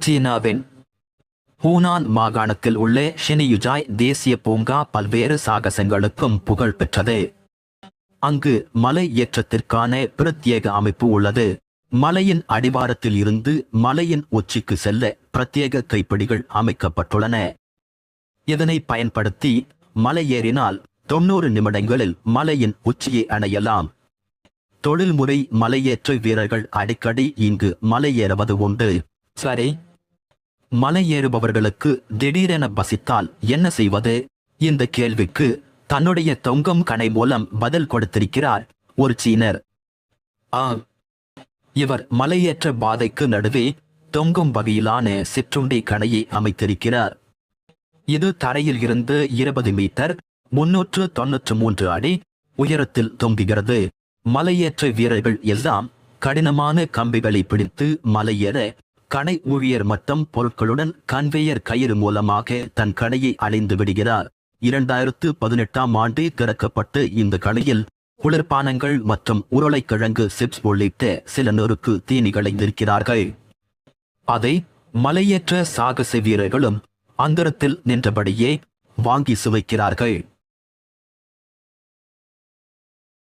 சீனாவின் ஹூனான் மாகாணத்தில் உள்ள ஷெனியுஜாய் தேசிய பூங்கா பல்வேறு சாகசங்களுக்கும் புகழ் பெற்றது. அங்கு மலை ஏற்றத்திற்கான பிரத்யேக அமைப்பு உள்ளது. மலையின் அடிவாரத்தில் இருந்து மலையின் உச்சிக்கு செல்ல பிரத்யேக கைப்பிடிகள் அமைக்கப்பட்டுள்ளன. இதனை பயன்படுத்தி மலையேறினால் தொண்ணூறு நிமிடங்களில் மலையின் உச்சியை அணையலாம். தொழில்முறை மலையேற்ற வீரர்கள் அடிக்கடி இங்கு மலையேறுவது உண்டு. சரி. மலையேறுபவர்களுக்கு திடீரென பசித்தால் என்ன செய்வது? இந்த கேள்விக்கு தன்னுடைய தொங்கும் கணை மூலம் பதில் கொடுத்திருக்கிறார் ஒரு சீனர். ஆ. இவர் மலையேற்ற பாதைக்கு நடுவே தொங்கும் வகையிலான சிற்றுண்டி கணையை அமைத்திருக்கிறார். இது தரையில் இருந்து இருபது மீட்டர் முன்னூற்று தொன்னூற்று மூன்று அடி உயரத்தில் தொங்குகிறது. மலையேற்ற வீரர்கள் எல்லாம் கடினமான கம்பிகளை பிடித்து மலையேற கணை ஊழியர் மட்டம் பொருட்களுடன் கன்வேயர் கயிறு மூலமாக தன் கடையை அடைந்து விடுகிறார். இரண்டாயிரத்து பதினெட்டாம் ஆண்டு திறக்கப்பட்டு இந்த கடையில் குளிர்பானங்கள் மற்றும் உருளைக்கிழங்கு சிப்ஸ் உள்ளிட்ட சில நொறுக்கு தீனிகளை நிற்கிறார்கள் அதை மலையேற்ற சாகச வீரர்களும் அந்தரத்தில் நின்றபடியே வாங்கி சுவைக்கிறார்கள்.